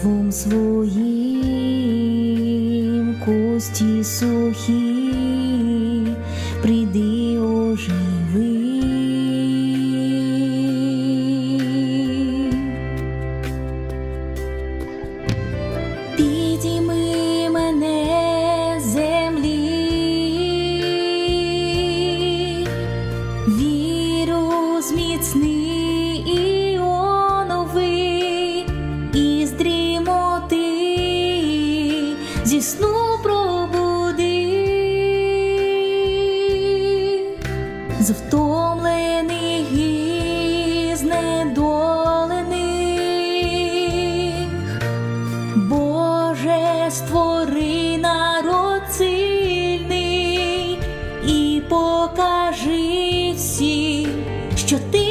Словом своїм кості сухі. Покажи всім, що ти.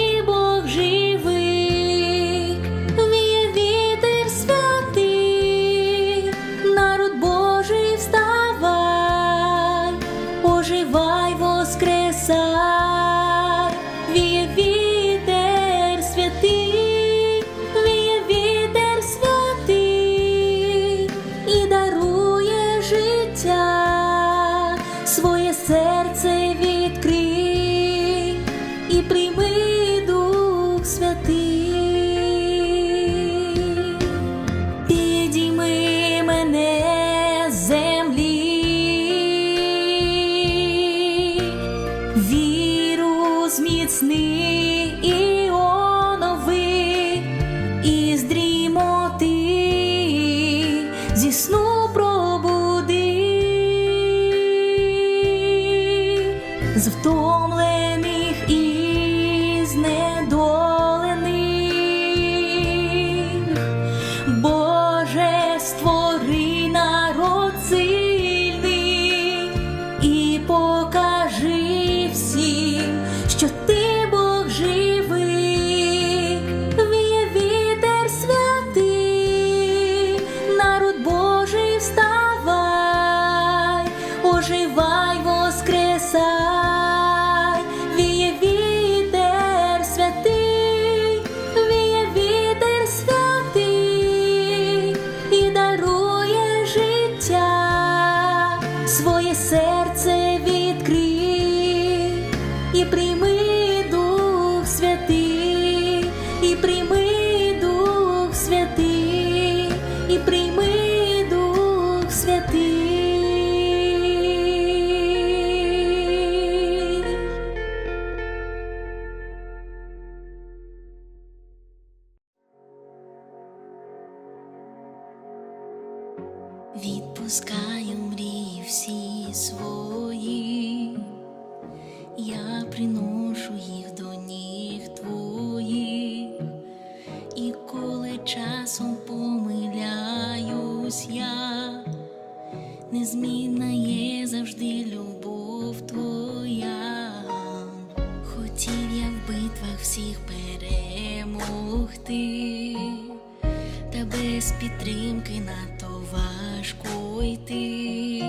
та без підтримки надто важко йти,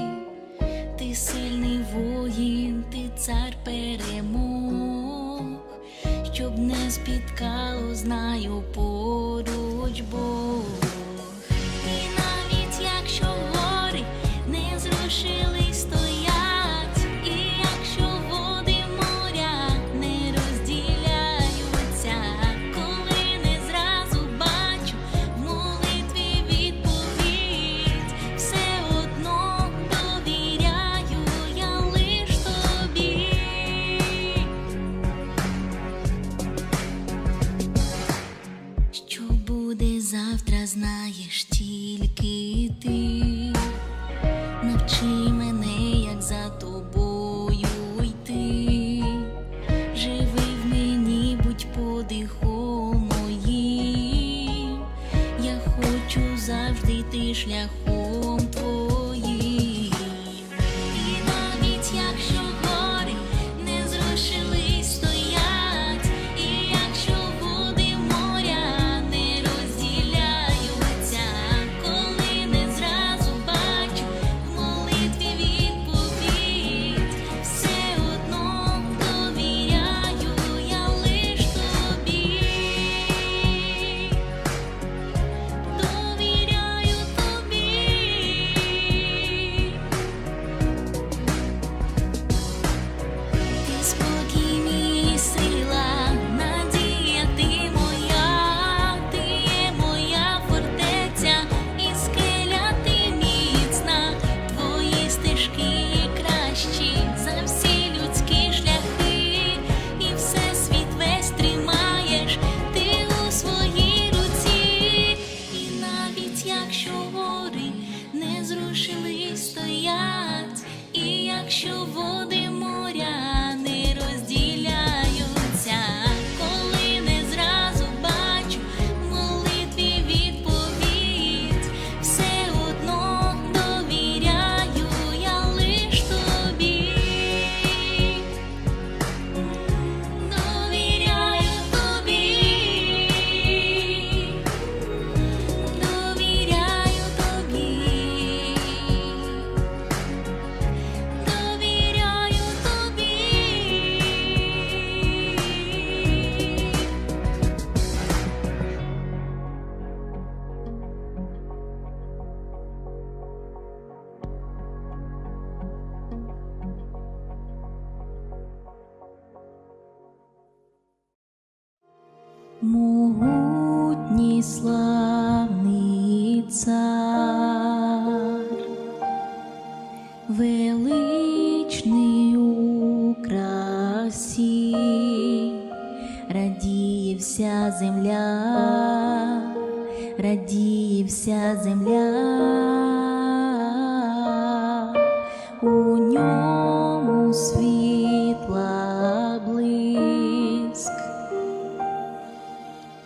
ти сильний воїн, ти цар перемог, щоб не спіткало, знаю по. 十年。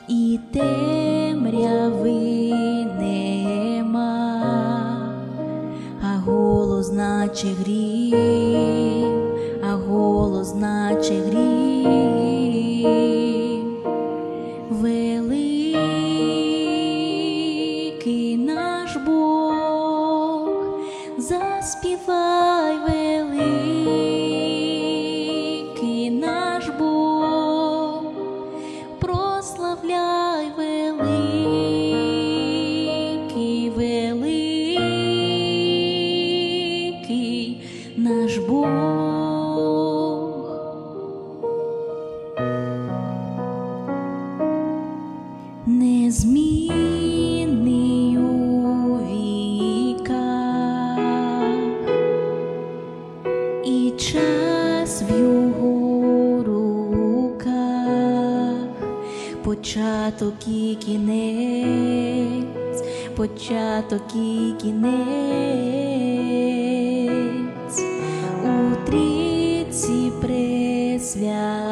і темряви нема, а голос наче гріх. Початок і кінець, початок і кінець у трійці пресвят.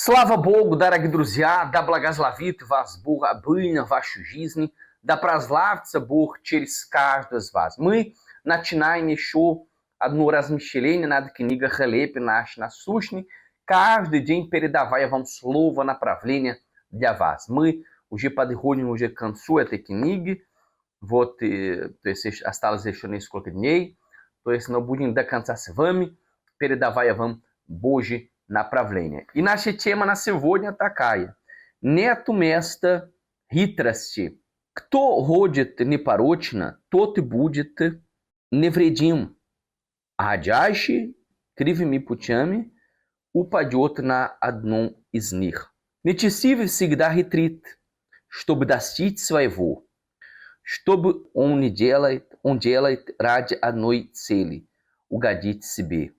Slava Bogu, Darag Druzia, Dablagas Lavit, Vasbur, Abrina, Vacho Gisne, Daprazlavtsa, Bur, Tcheriskardas, Mãe, Natinai, Neshô, Adnoras Michelene, Nadkiniga, Relep, Nash, Nasushne, Kars, Didin, Peredavaia, vão Slova, na Pravlenia, Mãe, o Gipad Rune, o Gekansu, Eteknig, Vote, as talas Echones, Kolknei, Toes, Nobudin, Dakansas, Vami, Peredavaia, Vam, Boji, есть осталось еще несколько дней, то есть мы будем до конца с вами, передавая вам Божье направление. И наша тема на сегодня такая. Нету места хитрости. Кто ходит непорочно, тот и будет невредим. А ходящий кривыми путями упадет на одном из них. Нечестивый всегда хитрит, чтобы достичь своего, чтобы он не делает, он делает ради одной цели – угодить себе.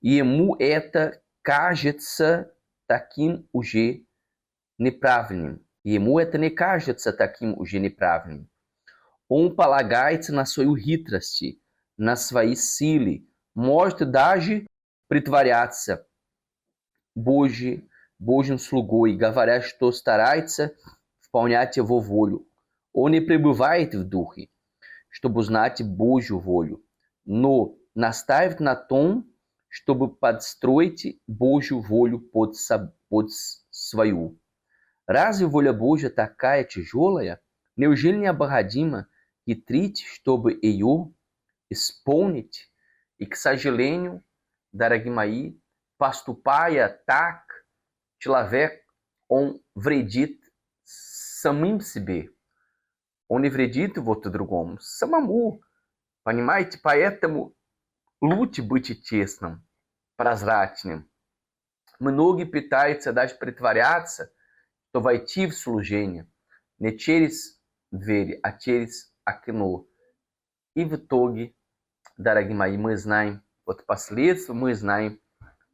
И ему это кажется таким уже неправильным. Ему это не кажется таким уже неправильным. Он полагается на свою хитрость, на свои силы, может даже притворяться Божий, Божьим слугой, говоря, что старается выполнять его волю. Он не пребывает в духе, чтобы узнать Божью волю, но настаивает на том, чтобы подстроить Божью волю под, под свою. Разве воля Божья такая тяжелая? Неужели необходимо хитрить, чтобы ее исполнить? И, к сожалению, дорогие мои, поступая так, человек, он вредит самим себе. Он не вредит вот другому, самому. Понимаете? Поэтому Лучше быть честным, прозрачным. Многие пытаются даже притворяться, что войти в служение не через двери, а через окно. И в итоге, дорогие мои, мы знаем, вот последствия мы знаем,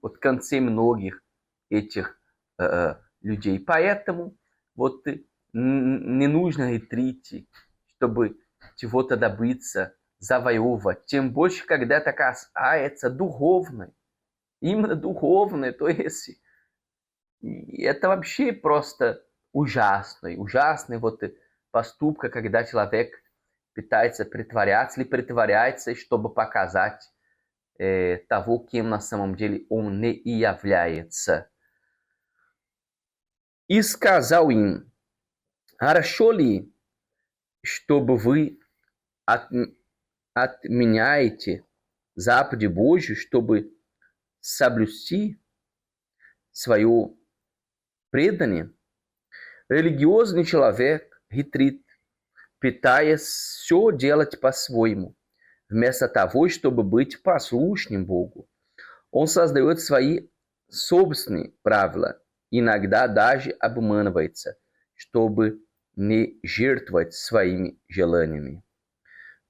вот конце многих этих э, э людей. Поэтому вот не нужно хитрить, чтобы чего-то добиться, завоевывать, тем больше, когда это касается духовной. Именно духовной, то есть это вообще просто ужасный, ужасный вот поступка, когда человек пытается притворяться или притворяется, чтобы показать э, того, кем на самом деле он не является. И сказал им, хорошо ли, чтобы вы от, отменяете заповеди Божьи, чтобы соблюсти свое предание. Религиозный человек хитрит, пытаясь все делать по-своему, вместо того, чтобы быть послушным Богу. Он создает свои собственные правила, иногда даже обманывается, чтобы не жертвовать своими желаниями.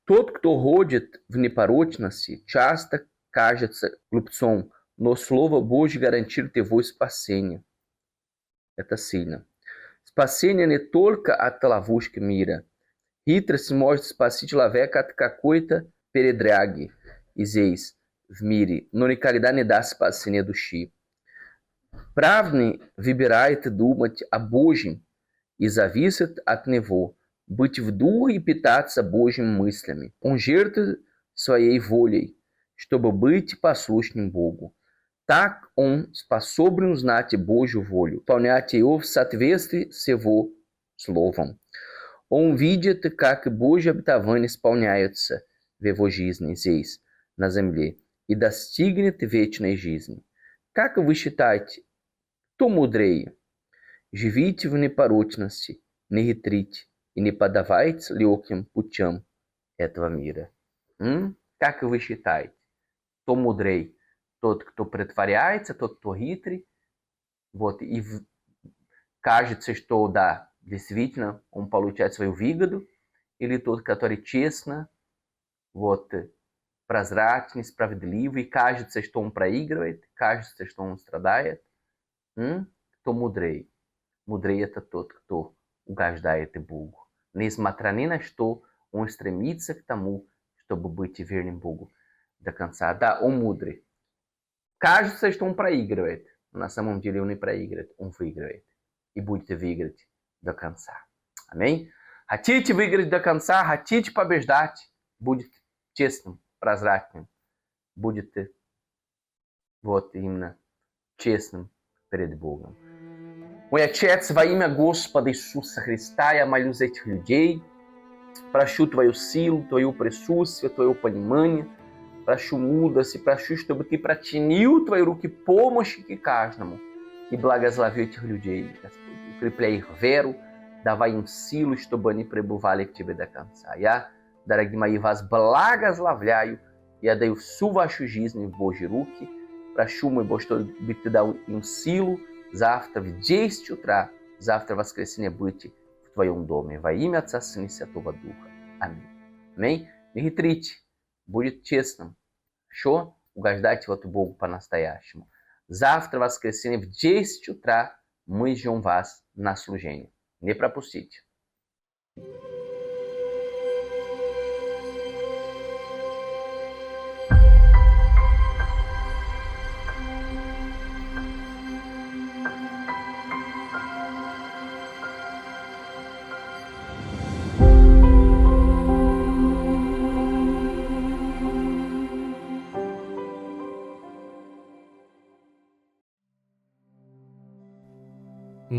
Тот, кто ходит в непорочности, часто кажется глупцом, но Слово Божье гарантирует его спасение. Это сильно. Спасение не только от ловушки мира. Хитрость может спасти человека от какой-то передряги и здесь, в мире, но никогда не даст спасения души. Правный выбирает думать о Божьем и зависит от Него быть в духе и питаться Божьими мыслями. Он жертвует своей волей, чтобы быть послушным Богу. Так он способен узнать Божью волю, выполнять ее в соответствии с его словом. Он видит, как Божьи обетования исполняются в его жизни здесь, на земле, и достигнет вечной жизни. Как вы считаете, кто мудрее? Живите в непорочности, не хитрите, и не подавайте легким путем этого мира. М? Как вы считаете, кто мудрей? Тот, кто притворяется, тот, кто хитрый, вот, и в... кажется, что да, действительно, он получает свою выгоду, или тот, который честно, вот, прозрачный, справедливый, кажется, что он проигрывает, кажется, что он страдает. М? Кто мудрей? Мудрей это тот, кто угождает Богу несмотря ни на что, он стремится к тому, чтобы быть верным Богу до конца. Да, он мудрый. Кажется, что он проигрывает. на самом деле он не проигрывает, он выигрывает. И будете выиграть до конца. Аминь. Хотите выиграть до конца, хотите побеждать, будет честным, прозрачным. Будете вот именно честным перед Богом. Мой Отец, во имя Господа Иисуса Христа, я молю за этих людей, прошу Твою силу, Твое присутствие, Твое понимание, прошу мудрости, прошу, чтобы Ты прочинил Твои руки помощи к каждому и благослови этих людей, Господи, укрепляй их веру, давай им силу, чтобы они пребывали к Тебе до конца. Я, дорогие мои, вас благословляю, я даю всю вашу жизнь в Божьи руки, прошу, мой Бог, чтобы Ты дал им силу, завтра в 10 утра, завтра в воскресенье будете в твоем доме. Во имя Отца, Сына и Святого Духа. Аминь. Аминь. Не хитрите, будет честным. Что? Угождайте вот Богу по-настоящему. Завтра, в воскресенье, в 10 утра мы ждем вас на служение. Не пропустите.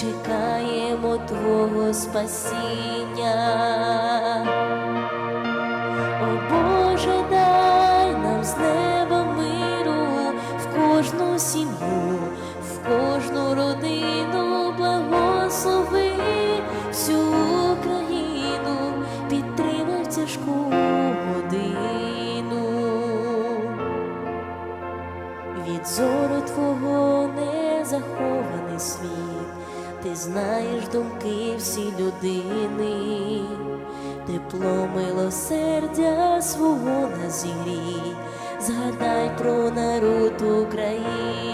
Чекаємо Твого спасіння. О Боже, дай нам з неба миру в кожну сім'ю, знаєш думки всі людини, тепло милосердя свого на зігрій, згадай про народ України.